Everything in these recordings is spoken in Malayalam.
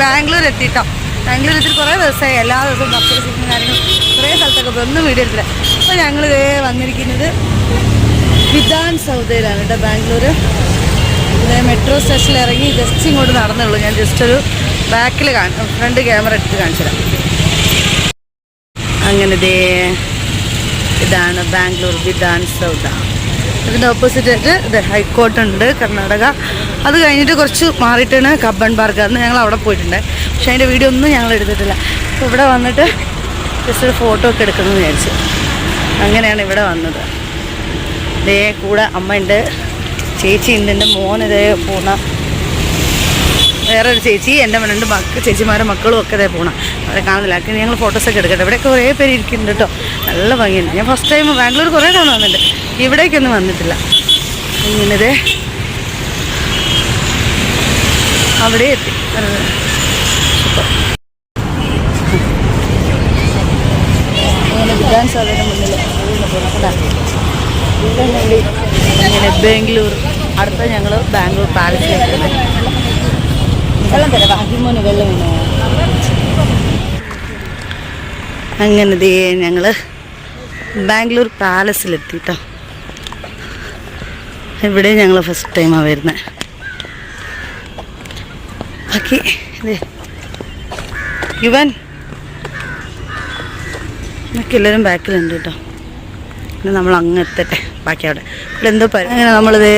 ബാംഗ്ലൂർ എത്തിയിട്ടോ ബാംഗ്ലൂർ എത്തി കുറേ ദിവസമായി എല്ലാ ദിവസവും ഭക്ഷണ സീസണും കാര്യങ്ങളും കുറേ സ്ഥലത്തൊക്കെ പോയി. ഒന്നും വീഡിയോ എടുത്തില്ല. അപ്പോൾ ഞങ്ങൾ ഇതേ വന്നിരിക്കുന്നത് വിധാൻ സൗദയിലാണ് കേട്ടോ ബാംഗ്ലൂർ ഇതേ മെട്രോ സ്റ്റേഷനിൽ ഇറങ്ങി ജസ്റ്റ് ഇങ്ങോട്ട് നടന്നുള്ളൂ ഞാൻ ജസ്റ്റ് ഒരു ബാക്കിൽ കാണും ഫ്രണ്ട് ക്യാമറ എടുത്ത് കാണിച്ചു തരാം. അങ്ങനെ ദേ ഇതാണ് ബാംഗ്ലൂർ വിധാൻ സൗദ. ഇതിന്റെ ഓപ്പോസിറ്റ് ആയിട്ട് ഇത് ഹൈക്കോർട്ട് ഉണ്ട് കർണാടക. അത് കഴിഞ്ഞിട്ട് കുറച്ച് മാറിയിട്ടാണ് കബ്ബൺ പാർക്ക്. അന്ന് ഞങ്ങൾ അവിടെ പോയിട്ടുണ്ട് പക്ഷേ അതിന്റെ വീഡിയോ ഒന്നും ഞങ്ങൾ എടുത്തിട്ടില്ല. അപ്പോൾ ഇവിടെ വന്നിട്ട് ജസ്റ്റ് ഒരു ഫോട്ടോ ഒക്കെ എടുക്കണമെന്ന് വിചാരിച്ചു. അങ്ങനെയാണ് ഇവിടെ വന്നത്. ഇതേ കൂടെ അമ്മയുണ്ട്. ചേച്ചി ഉണ്ട്. എന്റെ ഇതേ പോണ വേറെ ഒരു ചേച്ചി എന്റെ രണ്ട് മക്ക ചേച്ചിമാരുടെ മക്കളും ഒക്കെ ഇതേ പോണം. അവരെ കാണുന്നില്ല. ഒക്കെ ഞങ്ങൾ ഫോട്ടോസൊക്കെ എടുക്കട്ടെ. ഇവിടെയൊക്കെ കുറേ പേര് ഇരിക്കുന്നുണ്ട് കേട്ടോ നല്ല ഭംഗിയുണ്ട്. ഞാൻ ഫസ്റ്റ് ടൈം ബാംഗ്ലൂർ കുറേ തവണ വന്നിട്ടുണ്ട്. ഇവിടേക്കൊന്നും വന്നിട്ടില്ല. ഇങ്ങനതേ അവിടെ എത്തി. ബാംഗ്ലൂർ. അടുത്ത ഞങ്ങൾ ബാംഗ്ലൂർ പാലസിലേക്ക് വെള്ളം തരാം. അഹിമോന് വെള്ളം വേണോ അങ്ങനെ ദേ ഞങ്ങൾ ബാംഗ്ലൂർ പാലസിലെത്തിട്ടോ. ഇവിടെ ഞങ്ങൾ ഫസ്റ്റ് ടൈമാണ് വരുന്നത് ബാക്കി യുവൻ. എന്നൊക്കെ എല്ലാവരും ബാക്കിലുണ്ട് കേട്ടോ. പിന്നെ നമ്മൾ അങ്ങ് എത്തട്ടെ. ബാക്കി അവിടെ. ഇവിടെ എന്തോ അങ്ങനെ നമ്മളിത്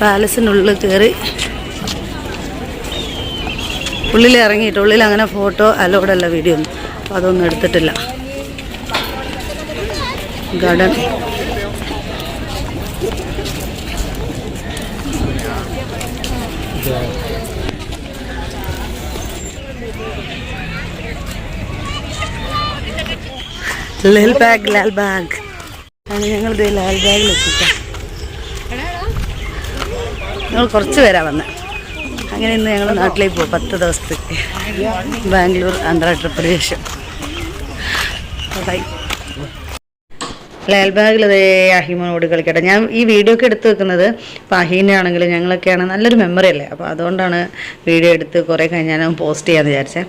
പാലസിനുള്ളിൽ കയറി ഉള്ളിൽ ഇറങ്ങിയിട്ട് ഉള്ളിൽ അങ്ങനെ ഫോട്ടോ അലോഡല്ല വീഡിയോ ഒന്നും. അപ്പോൾ അതൊന്നും എടുത്തിട്ടില്ല. ഗാർഡൻ ലാൽ ബാഗ് ലാൽ ബാഗ് അങ്ങനെ ഞങ്ങൾ ലാൽ ബാഗിൽ എത്തിക്കാം ഞങ്ങൾ കുറച്ച് പേരാ വന്നത് അങ്ങനെ ഇന്ന് ഞങ്ങൾ നാട്ടിലേക്ക് പോകും പത്ത് ദിവസത്തേക്ക്. ബാംഗ്ലൂർ ആന്ധ്ര ട്രിപ്പിന് ശേഷം ബൈ ലാൽ ബാഗിൽ അതേ അഹിമോനോട് കളിക്കട്ടെ. ഞാൻ ഈ വീഡിയോ ഒക്കെ എടുത്ത് വെക്കുന്നത് ഇപ്പോൾ അഹീനാണെങ്കിലും ഞങ്ങളൊക്കെയാണ്. നല്ലൊരു മെമ്മറി അല്ലേ? അപ്പോൾ അതുകൊണ്ടാണ് വീഡിയോ എടുത്ത് കുറേ കഴിഞ്ഞ് ഞാൻ പോസ്റ്റ് ചെയ്യാമെന്ന് വിചാരിച്ചത്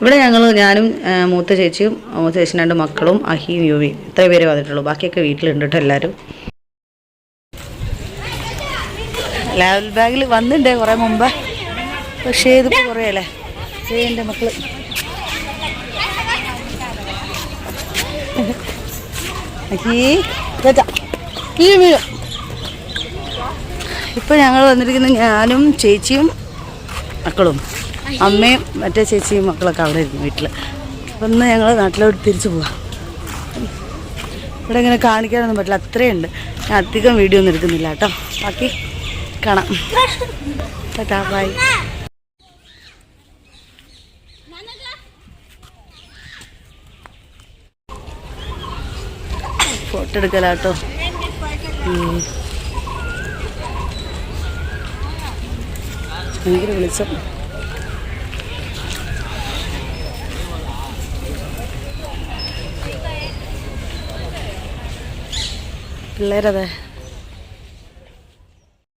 ഇവിടെ ഞങ്ങൾ ഞാനും മൂത്ത ചേച്ചിയും മൂത്ത ചേച്ചി രണ്ട് മക്കളും അഹിയും യുവിയും ഇത്രയും പേര് വന്നിട്ടുള്ളൂ. ബാക്കിയൊക്കെ വീട്ടിലുണ്ട് കേട്ടോ എല്ലാവരും ലാൽ വന്നിട്ടുണ്ടേ വന്നിട്ടേ കുറേ മുമ്പ്? പക്ഷേ ഇതിപ്പോൾ കുറയല്ലേ? എന്റെ മക്കൾ. ഇപ്പൊ ഞങ്ങൾ വന്നിരിക്കുന്ന ഞാനും ചേച്ചിയും മക്കളും അമ്മയും മറ്റേ ചേച്ചിയും മക്കളൊക്കെ അവിടെ ഇരുന്നു വീട്ടിൽ അപ്പം ഇന്ന് ഞങ്ങൾ നാട്ടിലോട്ട് തിരിച്ചു പോവാം. ഇവിടെ ഇങ്ങനെ കാണിക്കാനൊന്നും പറ്റില്ല. അത്രയുണ്ട്. ഞാൻ അധികം വീഡിയോ ഒന്നും എടുക്കുന്നില്ല കേട്ടോ. ബാക്കി കാണാം. ബൈ. ഫോട്ടോ എടുക്കലാട്ടോ. ഭയങ്കര വിളിച്ചം. പിള്ളേരതെ?